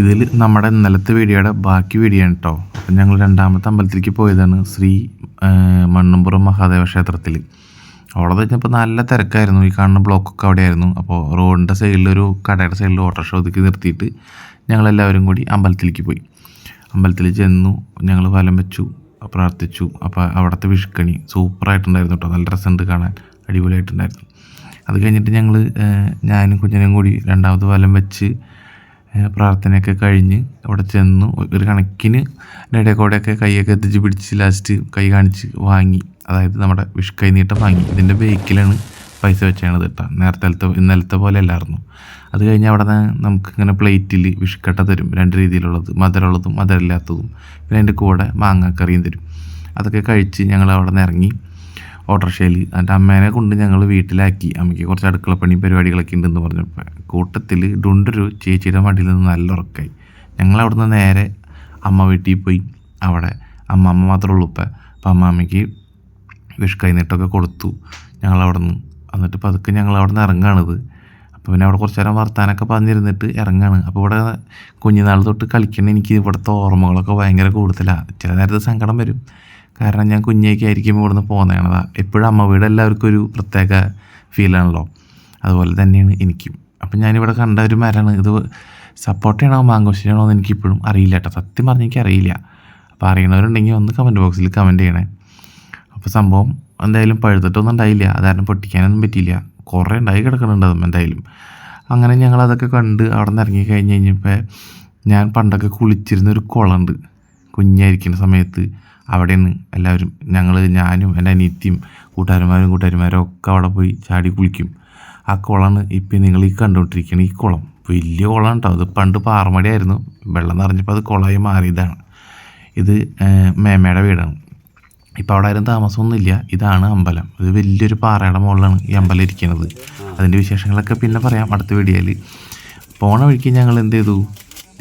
ഇതിൽ നമ്മുടെ ഇന്നലത്തെ വീഡിയോയുടെ ബാക്കി വീഡിയോ ആണ് കേട്ടോ അപ്പം ഞങ്ങൾ രണ്ടാമത്തെ അമ്പലത്തിലേക്ക് പോയതാണ് ശ്രീ മണ്ണമ്പുറം മഹാദേവ ക്ഷേത്രത്തിൽ. അവിടെ വെച്ചപ്പോൾ നല്ല തിരക്കായിരുന്നു. ഈ കാണുന്ന ബ്ലോക്കൊക്കെ അവിടെയായിരുന്നു. അപ്പോൾ റോഡിന്റെ സൈഡിലൊരു കടയുടെ സൈഡിൽ ഓട്ടോറിക്ഷ ഒതുക്കി നിർത്തിയിട്ട് ഞങ്ങളെല്ലാവരും കൂടി അമ്പലത്തിലേക്ക് പോയി. അമ്പലത്തിൽ ചെന്നു ഞങ്ങൾ ഫലം വെച്ചു പ്രാർത്ഥിച്ചു. അപ്പോൾ അവിടുത്തെ വിഷുക്കണി സൂപ്പറായിട്ടുണ്ടായിരുന്നു കേട്ടോ നല്ല രസമുണ്ട് കാണാൻ. അടിപൊളിയായിട്ടുണ്ടായിരുന്നു. അത് കഴിഞ്ഞിട്ട് ഞങ്ങൾ ഞാനും കുഞ്ഞനും കൂടി രണ്ടാമത് ഫലം വെച്ച് പ്രാർത്ഥനയൊക്കെ കഴിഞ്ഞ് അവിടെ ചെന്നു. ഒരു കണക്കിന് ഇടയിൽ കൂടെയൊക്കെ കൈയൊക്കെ എത്തിച്ച് പിടിച്ച് ലാസ്റ്റ് കൈ കാണിച്ച് വാങ്ങി. അതായത് നമ്മുടെ വിഷ് കൈ നീട്ടം വാങ്ങി. ഇതിന്റെ ബേക്കിലാണ് പൈസ വെച്ചാണ് കേട്ടോ. നേരത്തെ ഇന്നലത്തെ പോലെ അല്ലായിരുന്നു. അത് കഴിഞ്ഞ് അവിടെ നിന്ന് നമുക്ക് ഇങ്ങനെ പ്ലേറ്റിൽ വിഷുക്കട്ട തരും. രണ്ട് രീതിയിലുള്ളത്. മധുരമുള്ളതും മധുരമില്ലാത്തതും. പിന്നെ അതിന്റെ കൂടെ മാങ്ങാക്കറിയും തരും. അതൊക്കെ കഴിച്ച് ഞങ്ങൾ അവിടെ നിന്ന് ഇറങ്ങി. ഓട്ടോറിക്ഷയിൽ എന്റെ അമ്മേനെ കൊണ്ട് ഞങ്ങൾ വീട്ടിലാക്കി. അമ്മയ്ക്ക് കുറച്ച് അടുക്കളപ്പണി പരിപാടികളൊക്കെ ഉണ്ടെന്ന് പറഞ്ഞപ്പോൾ കൂട്ടത്തിൽ ഡുണ്ടൊരു ചേച്ചിയുടെ മടിയിൽ നിന്ന് നല്ല ഉറക്കായി. ഞങ്ങൾ അവിടുന്ന് നേരെ അമ്മ വീട്ടിൽ പോയി. അവിടെ അമ്മ അമ്മ മാത്രമേ ഉള്ളൂ ഇപ്പം. അപ്പം അമ്മാമ്മയ്ക്ക് വിഷ് കൈനീട്ടൊക്കെ കൊടുത്തു. ഞങ്ങൾ അവിടെ നിന്ന് എന്നിട്ട് പതുക്കെ ഞങ്ങൾ അവിടെ നിന്ന് ഇറങ്ങുകയാണിത് അപ്പോൾ പിന്നെ അവിടെ കുറച്ച് നേരം വർത്താനൊക്കെ പറഞ്ഞിരുന്നിട്ട് ഇറങ്ങാണ്. അപ്പോൾ ഇവിടെ കുഞ്ഞുനാൾ തൊട്ട് കളിക്കണ എനിക്ക് ഇവിടുത്തെ ഓർമ്മകളൊക്കെ ഭയങ്കര കൂടുതലാണ് ചില നേരത്തെ സങ്കടം വരും. കാരണം ഞാൻ കുഞ്ഞേക്ക് ആയിരിക്കുമ്പോൾ ഇവിടുന്ന് പോകുന്നതാണതാ എപ്പോഴും അമ്മ വീട് എല്ലാവർക്കും ഒരു പ്രത്യേക ഫീലാണല്ലോ അതുപോലെ തന്നെയാണ് എനിക്കും. അപ്പം ഞാനിവിടെ കണ്ട ഒരു മരമാണ്. ഇത് സപ്പോർട്ട് ചെയ്യണോ മാങ്കോശിയാണോ എന്ന് എനിക്കിപ്പോഴും അറിയില്ല കേട്ടോ. സത്യം പറഞ്ഞാൽ എനിക്ക് അറിയില്ല. അപ്പോൾ അറിയണവരുണ്ടെങ്കിൽ ഒന്ന് കമന്റ് ബോക്സിൽ കമന്റ് ചെയ്യണേ. അപ്പോൾ സംഭവം എന്തായാലും പഴുത്തിട്ടൊന്നും ഉണ്ടായില്ല. അതാരണം പൊട്ടിക്കാനൊന്നും പറ്റിയില്ല. കുറേ ഉണ്ടായി കിടക്കുന്നുണ്ട് അതും എന്തായാലും. അങ്ങനെ ഞങ്ങൾ അതൊക്കെ കണ്ട് അവിടെ നിന്ന് ഇറങ്ങി കഴിഞ്ഞ് കഴിഞ്ഞപ്പോൾ ഞാൻ പണ്ടൊക്കെ കുളിച്ചിരുന്ന ഒരു കുളമുണ്ട്. കുഞ്ഞായിരിക്കുന്ന സമയത്ത്. അവിടെയാണ് എല്ലാവരും ഞങ്ങൾ ഞാനും എന്റെ അനിയത്തിയും കൂട്ടുകാരന്മാരും കൂട്ടുകാരിമാരും ഒക്കെ അവിടെ പോയി ചാടി കുളിക്കും. ആ കുളമാണ് ഇപ്പം നിങ്ങൾ ഈ കണ്ടുകൊണ്ടിരിക്കുന്ന ഈ കുളം. വലിയ കുളം കേട്ടോ അത് പണ്ട് പാറമടിയായിരുന്നു. വെള്ളം നിറഞ്ഞപ്പോൾ അത് കുളമായി മാറിയതാണ്. ഇത് മേമയുടെ വീടാണ്. ഇപ്പോൾ അവിടെ ആരും താമസമൊന്നുമില്ല. ഇതാണ് അമ്പലം. ഇത് വലിയൊരു പാറയുടെ മുകളിലാണ് ഈ അമ്പലം ഇരിക്കുന്നത് അതിന്റെ വിശേഷങ്ങളൊക്കെ പിന്നെ പറയാം അടുത്ത വീഡിയോയിൽ പോണ വഴിക്ക് ഞങ്ങൾ എന്ത് ചെയ്തു?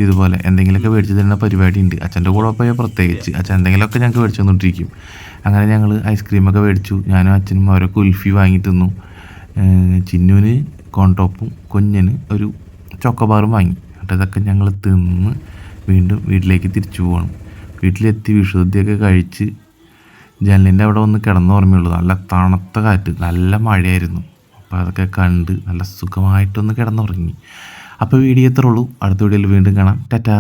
ഇതുപോലെ എന്തെങ്കിലുമൊക്കെ മേടിച്ച് തരുന്ന പരിപാടി ഉണ്ട് അച്ഛന്റെ കൂടെ പോയാൽ പ്രത്യേകിച്ച്. അച്ഛൻ എന്തെങ്കിലുമൊക്കെ ഞങ്ങൾക്ക് മേടിച്ചു തന്നിട്ടിരിക്കും അങ്ങനെ ഞങ്ങൾ ഐസ്ക്രീമൊക്കെ മേടിച്ചു. ഞാനും അച്ഛനും അവരെ കുൽഫി വാങ്ങി തിന്നു. ചിന്നുവിന് കോൺടോപ്പും കുഞ്ഞിന് ഒരു ചോക്കോബാറും വാങ്ങി. എന്നിട്ട് ഇതൊക്കെ ഞങ്ങൾ തിന്ന് വീണ്ടും വീട്ടിലേക്ക് തിരിച്ചു പോകണം. വീട്ടിലെത്തി വിഷുദ്ധിയൊക്കെ കഴിച്ച് ജനലിന്റെ അവിടെ ഒന്ന് കിടന്നു ഓർമ്മയുള്ളൂ നല്ല തണുത്ത കാറ്റ്. നല്ല മഴയായിരുന്നു. അപ്പോൾ അതൊക്കെ കണ്ട് നല്ല സുഖമായിട്ടൊന്ന് കിടന്നുറങ്ങി. അപ്പോൾ വീഡിയോ എത്ര ഉള്ളൂ. അടുത്ത വീഡിയോയിൽ വീണ്ടും കാണാം. ടാറ്റാ.